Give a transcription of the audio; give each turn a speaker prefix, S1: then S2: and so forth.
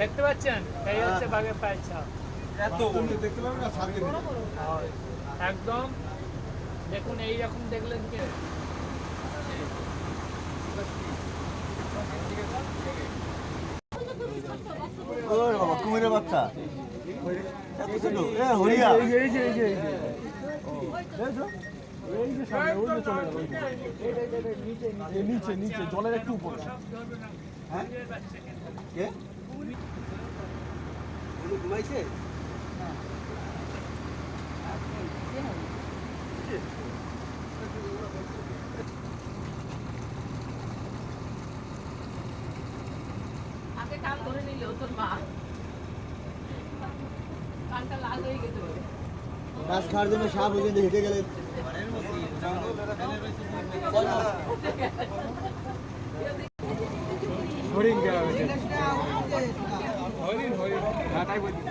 S1: দেখতে পাচ্ছেন? এই হচ্ছে বাঘের পায়ের ছাপ। আর একদম। দেখুন এই রকম দেখলেন কি?
S2: ওরে বাবা কুমিরের বাচ্চা। এত ছোট। এ হরিয়া।
S3: এই যে এই যে এই যে যে। এই নিচে নিচে জলের একটু উপরে।
S2: হ্যাঁ? কে? ঘুমাইছে?
S4: কান ধরে নিল তোর মা। কানটা লাল হয়ে গেছে
S2: গাছ খাওয়ার জন্য সাপ ওই হেঁটে গেলেন
S3: হরিণ গেল হরিণ হরিণ। হ্যাঁ তাই বলছি।